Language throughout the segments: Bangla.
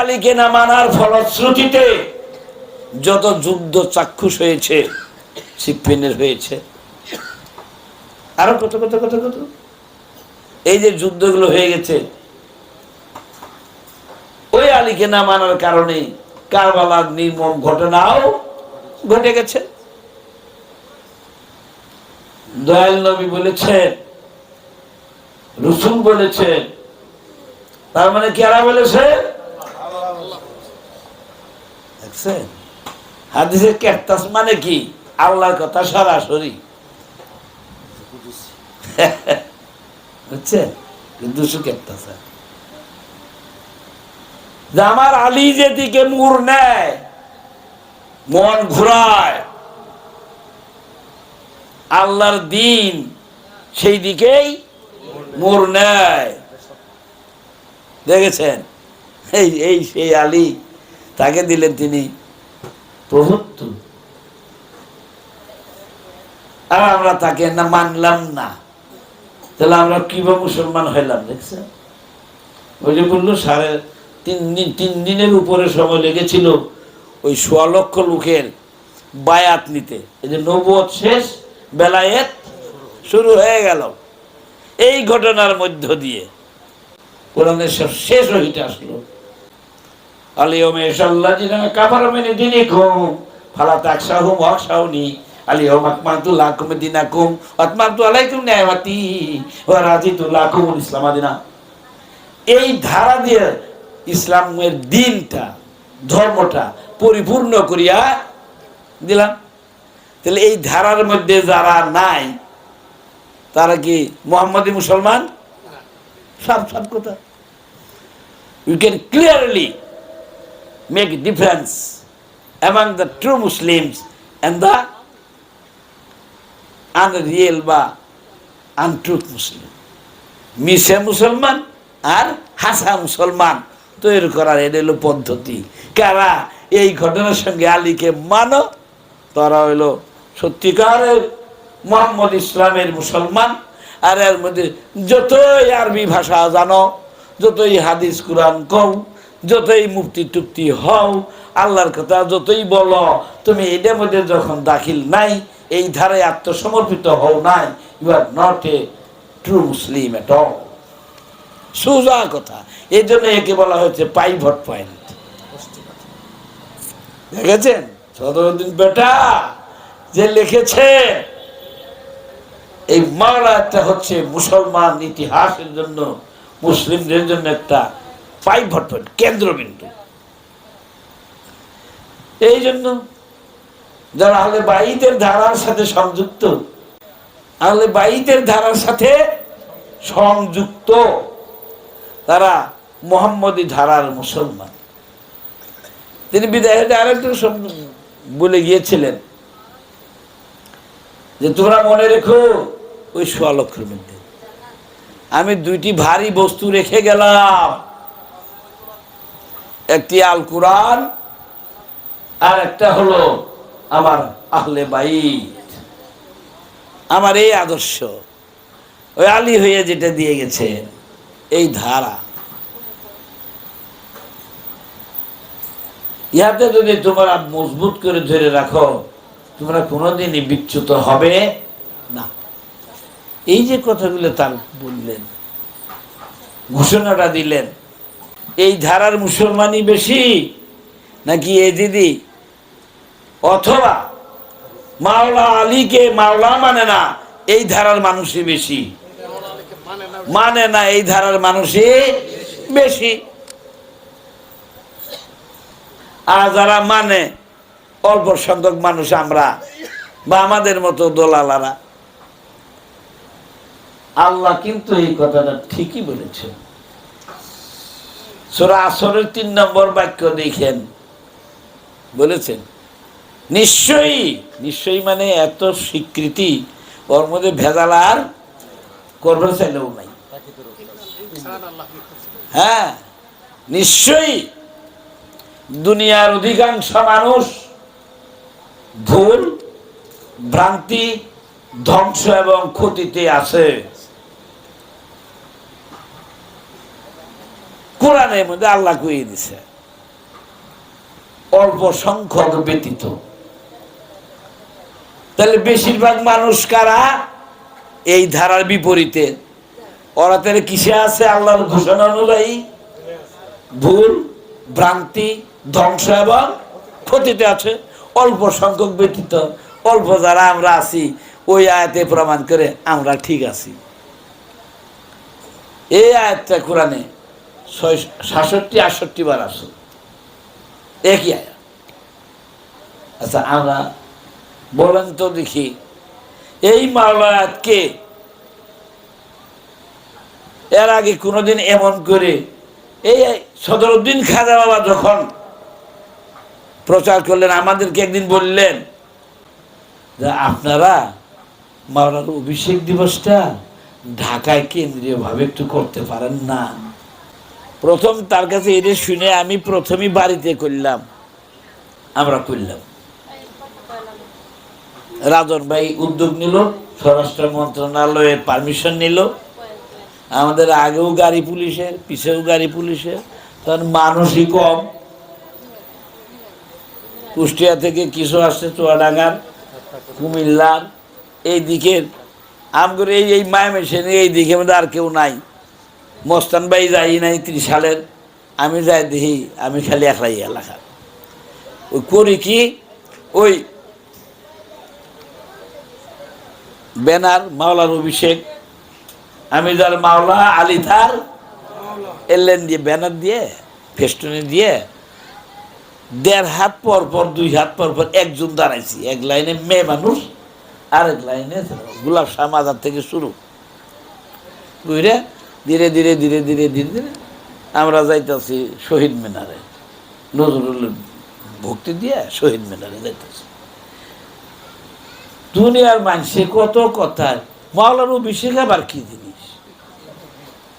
আলীকে না মানার ফলশ্রুতিতে যত যুদ্ধ চাক্ষুষ হয়েছে সিপ্পিনের হয়েছে। আরও কত কত কত কত? এই যে যুদ্ধগুলো হয়ে গেছে, ওই আলীকে না মানার কারণে কারবালার নির্মম ঘটনাও ঘটে গেছে। দয়াল নবী বলেছেন, রসুল বলেছেন, তার মানে কারা বলেছে? দেখছেন হাদিসে কেরতাস মানে কি? আল্লাহর কথা সরাসরি। বুঝছেন? কিন্তু সু কেরতাস যে আমার আলী যেদিকে মুর নেয়, মন ঘুরায়, আল্লাহর দিন সেই দিকেই মোর নেয়। দেখেছেন? এই এই সেই আলী তাকে দিলেন তিনি প্রভুত্ব। আর আমরা তাকে না মানলাম না। তাহলে আমরা কীভাবে মুসলমান হইলাম, দেখছেন? ওই যে বলল, সাড়ে তিন দিন, তিন দিনের উপরে সময় লেগেছিল ওই সোয়া লক্ষ লোকের বায়াত নিতে। এই যে নবুয়ত শেষ, বেলায়েত শুরু হয়ে গেল। এই ঘটনার মধ্য দিয়ে কোরআনের শেষ হইতে আসলো। আলিয়মে সাল্লাজিনা কাফার মেনে দিনে কম ফালা তাকসাহুম ওয়াকসাউনি আলিয়ম আকমালতু লাকুম দিনাকুম। আতমালতু আলাইকুম নিয়ামাতি। ওয়া রাজিতু লাকুম ইসলাম দিনা এই ধারা দিয়ে ইসলামের দিনটা ধর্মটা পরিপূর্ণ করিয়া দিলাম। তাহলে এই ধারার মধ্যে যারা নাই তারা কি মোহাম্মদী মুসলমান? সব সব কথা। You can clearly make difference among the true Muslims and the unreal বা আনট্রুথ মুসলিম মিশে মুসলমান আর হাসা মুসলমান তৈরি করার এটা হলো পদ্ধতি। কারা এই ঘটনার সঙ্গে আলীকে মানো, তারা হইল সত্যিকারের মোহাম্মদ ইসলামের মুসলমান। আর এর মধ্যে যতই আরবি ভাষা জানো, যতই হাদিস, কোরআন কও যতই মুক্তি টুক্তি হও, আল্লাহর কথা যতই বলো, তুমি এটার মধ্যে যখন দাখিল নাই, এই ধারে আত্মসমর্পিত হও নাই you are not a true Muslim at all সোজা কথা। এই জন্য একে বলা হয়েছে পাইভট পয়েন্ট দেখেছেন? সদরুদ্দিন বেটা যে লিখেছে, এই মামলাটা হচ্ছে মুসলমান ইতিহাসের জন্য, মুসলিমদের জন্য একটা পাইভট পয়েন্ট কেন্দ্রবিন্দু। এই জন্য যারা আহলে বাইদের ধারার সাথে সংযুক্ত, আহলে বাইদের ধারার সাথে সংযুক্ত, তারা মোহাম্মদী ধারার মুসলমান। তিনি বিদায় আরেকটু বলে গিয়েছিলেন যে, তোমরা মনে রেখো ওই সোয়া লক্ষের মধ্যে। আমি দুইটি ভারী বস্তু রেখে গেলাম। একটি আল কোরআন আর একটা হলো আমার আহলে বাইত। আমার এই আদর্শ। ওই আলী হয়ে যেটা দিয়ে গেছে, এই ধারা। ইহাতে যদি তোমরা মজবুত করে ধরে রাখো, তোমরা কোনোদিনই বিচ্যুত হবে না। এই যে কথাগুলো তার বললেন, ঘোষণাটা দিলেন এই ধারার মুসলমানই বেশি? নাকি এ দিদি? অথবা মাওলা আলীকে মাওলা মানে না, এই ধারার মানুষই বেশি? মানে না, এই ধারার মানুষই বেশি। আর যারা মানে অল্প সংখ্যক মানুষ আমরা, বা আমাদের মতো দোলালারা। আল্লাহ কিন্তু এই কথাটা ঠিকই বলেছেন। সোরা আসরের তিন নম্বর বাক্য দেখেন। বলেছেন, নিশ্চয়ই নিশ্চয়ই মানে এত স্বীকৃতি ওর মধ্যে ভেজাল আর করবে চাইলেও নাই। হ্যাঁ নিশ্চয়ই দুনিয়ার অধিকাংশ মানুষ ভুল, ভ্রান্তি, ধ্বংস এবং ক্ষতিতে আছে। কোরআনের মধ্যে আল্লাহ কইয়ে দিছে। অল্প সংখ্যক ব্যতীত। তাহলে বেশিরভাগ মানুষ কারা? এই ধারার বিপরীতে। ওরা তাহলে কিসে আছে? আল্লাহর ঘোষণা অনুযায়ী ভুল, ভ্রান্তি, ধ্বংস এবং ক্ষতিতে আছে। অল্প সংখ্যক ব্যতীত। অল্প যারা আমরা আছি, ওই আয়াতে প্রমাণ করে আমরা ঠিক আছি। এই আয়াতটা কোরআনে ছয় সাতষট্টি, আটষট্টি বার আছে একই আয়াত। আচ্ছা আমরা বলেন তো দেখি, এই মাওলায়াতকে এর আগে কোনোদিন এমন করে এই সদরুদ্দিন খাজা বাবা যখন প্রচার করলেন, আমাদেরকে একদিন বললেন যে আপনারা মাওলার অভিষেক দিবসটা ঢাকায় কেন্দ্রীয়ভাবে একটু করতে পারেন না। প্রথম তার কাছে এটা শুনে আমি প্রথমই বাড়িতে করলাম। আমরা করলাম। রাজন ভাই উদ্যোগ নিল, স্বরাষ্ট্র মন্ত্রণালয়ের পারমিশন নিল। আমাদের আগেও গাড়ি পুলিশের, পিছেও গাড়ি পুলিশের তখন মানুষই কম। কুষ্টিয়া থেকে কিছু আসছে চুয়াডাঙ্গার, কুমিল্লার, এই দিকের। আমগর এই এই মায়ামেশনে এই দিকে মধ্যে আর কেউ নাই। মস্তান ভাই যাই নাই ত্রিশ সালের, আমি যাই দেখি, আমি খালি একলাই এলাকা। ওই করি কি? ওই ব্যানার, মাওলার অভিষেক। আমি যার মাওলা, আলী থার এলেন দিয়ে ব্যানার দিয়ে, ফেস্টুনে দিয়ে, দেড় হাত পর পর, দুই হাত পর পর একজন দাঁড়াইছি। এক লাইনে মেয়ে মানুষ, আরেক লাইনে গোলাপ শাহ মাজার থেকে শুরু। বুঝলে ধীরে ধীরে ধীরে ধীরে ধীরে ধীরে আমরা যাইতেছি শহীদ মিনারে। নজরুল ভক্তি দিয়ে শহীদ মিনারে যাইতেছি। দুনিয়ার মানুষে কত কথা। মাওলার অভিষেক আবার কি জিনিস?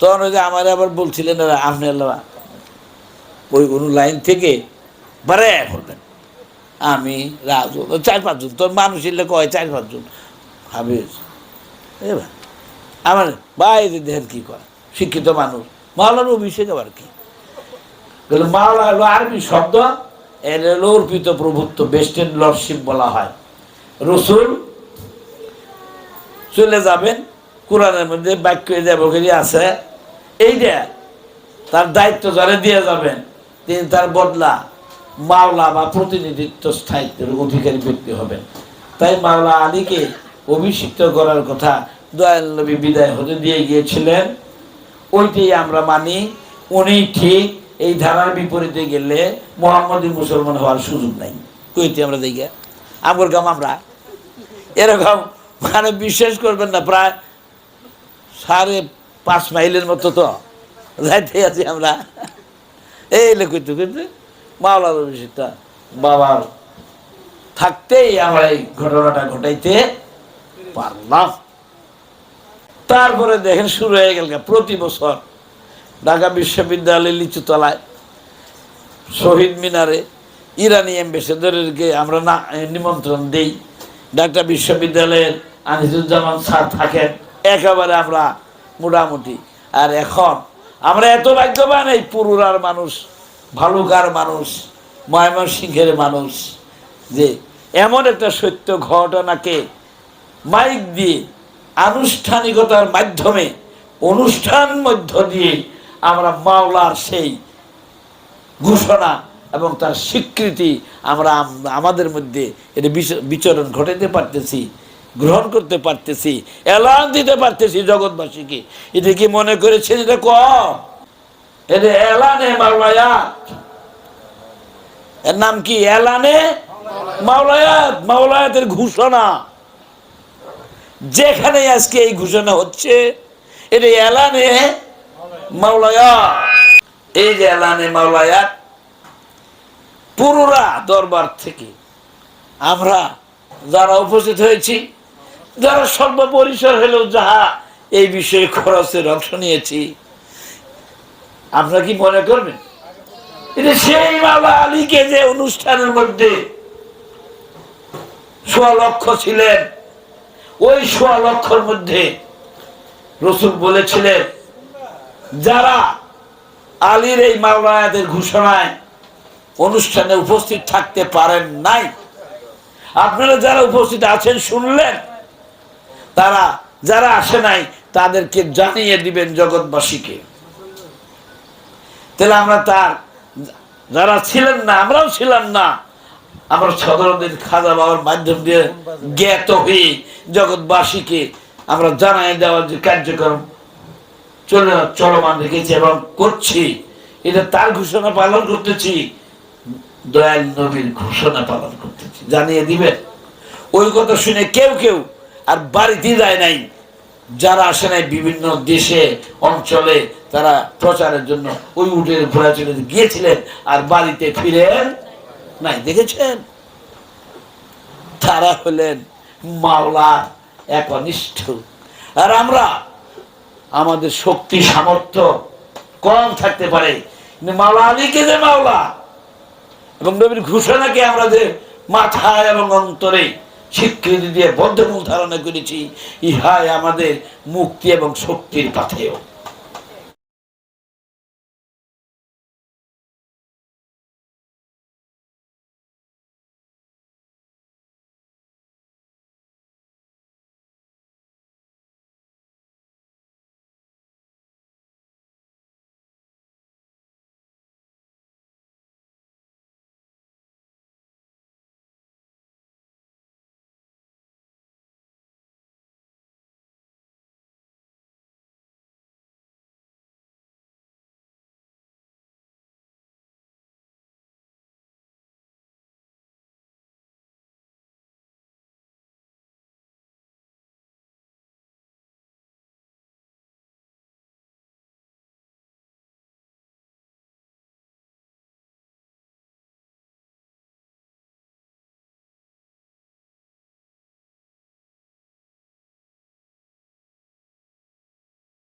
তখন ওই যে আমার আবার বলছিলেন আপনি ওই কোনো লাইন থেকে বারে করবেন আমি রাজু চার পাঁচজন তোর মানুষ এলে কয়, চার পাঁচজন হাবিজ এবার আমার বাইরে দেখেন কি করে শিক্ষিত মানুষ। মাওলার অভিষেক আবার কি? মাওলা হলো আরবি শব্দ, এর হলো অর্পিত প্রভুত্ব বেস্টেন লর্ডশিপ বলা হয়। রসুল চলে যাবেন, কোরআনের মধ্যে বাক্য দেবগিরি আছে। এইটা তার দায়িত্ব যারা দিয়ে যাবেন, তিনি তার বদলা মাওলা বা প্রতিনিধিত্ব স্থায়িত্বের অধিকারী ব্যক্তি হবেন। তাই মাওলা আলীকে অভিষিক্ত করার কথা দয়াল নবী বিদায় হতে দিয়ে গিয়েছিলেন। ওইটাই আমরা মানি, উনি ঠিক এই ধারার বিপরীতে গেলে মোহাম্মদী মুসলমান হওয়ার সুযোগ নাই। কইতে আমরা দেখি। আমর গাম আমরা। এরকম মানে বিশ্বাস করবেন না, প্রায় সাড়ে পাঁচ মাইলের মতো তো যাইতে আছি আমরা। এই কইতে কইতে মাওলার অভিষেকটা বাবার থাকতেই আমরা এই ঘটনাটা ঘটাইতে পারলাম। তারপরে দেখেন শুরু হয়ে গেল প্রতি বছর ঢাকা বিশ্ববিদ্যালয়ের লিচুতলায় শহীদ মিনারে ইরানি অ্যাম্বাসেডারকে আমরা না নিমন্ত্রণ দিই। ঢাকা বিশ্ববিদ্যালয়ের আনিসুজ্জামান স্যার থাকেন, একেবারে আমরা মোটামুটি। আর এখন আমরা এত ভাগ্যবান, এই পুরুরার মানুষ, ভালুকার মানুষ, ময়মনসিংহের মানুষ, যে এমন একটা সত্য ঘটনাকে মাইক দিয়ে আনুষ্ঠানিকতার মাধ্যমে অনুষ্ঠান মধ্য দিয়ে আমরা মাওলার সেই ঘোষণা এবং তার স্বীকৃতি আমরা আমাদের মধ্যে এটা বিচ- বিচরণ ঘটাতে পারতেছি, গ্রহণ করতে পারতেছি, এলান দিতে পারতেছি জগৎবাসীকে। এটা কি মনে করেছেন এটা ক? এটা এলানে মাওলায়াত। এর নাম কি? এলানে মাওলায়াত। মাওলায়াতের ঘোষণা। যেখানে আজকে এই ঘোষণা হচ্ছে এটা এলানে মাওলায়াত এই যে এলানে মাওলায়াত পুরোরা দরবার থেকে আমরা যারা উপস্থিত হয়েছি, যারা সর্বপরিসর হলেও যাহা এই বিষয়ে খরচের অংশ নিয়েছি, আপনারা কি মনে করবেন? সেই বাবা আলীকে যে অনুষ্ঠানের মধ্যে সোয়া ছিলেন ওই সোয়া লক্ষর মধ্যে রসুল বলেছিলেন, যারা আলীর এই মাওলায়াতের ঘোষণায় অনুষ্ঠানে উপস্থিত থাকতে পারেন নাই, আপনারা যারা উপস্থিত আছেন শুনলেন, তারা যারা আসে নাই তাদেরকে জানিয়ে দিবেন জগৎবাসীকে। তাহলে আমরা তার, যারা ছিলেন না, আমরাও ছিলাম না আমরা সদরদের খাজা বাবার মাধ্যম দিয়ে জ্ঞাত হয়ে জগৎবাসীকে আমরা জানাই দেওয়ার যে কার্যক্রম চলে চলমান রেখেছি এবং করছি। এটা তার ঘোষণা পালন করতেছি। দয়াল নবীর ঘোষণা পালন করতেছি। জানিয়ে দিবেন ওই কথা শুনে কেউ কেউ আর বাড়িতে যায় নাই। যারা আসে নাই বিভিন্ন দেশে, অঞ্চলে, তারা প্রচারের জন্য ওই উঠে ঘোড়া চলে গিয়েছিলেন আর বাড়িতে ফিরেন নাই, দেখেছেন? তারা হলেন মাওলা একনিষ্ঠ আর আমরা আমাদের শক্তি, সামর্থ্য কম থাকতে পারে। মাওলা আলীকে যে মাওলা, এবং নবীর ঘোষণাকে আমরা যে মাথায় এবং অন্তরে স্বীকৃতি দিয়ে বদ্ধমূল ধারণা করেছি, ইহাই আমাদের মুক্তি এবং শক্তির পাথেয়।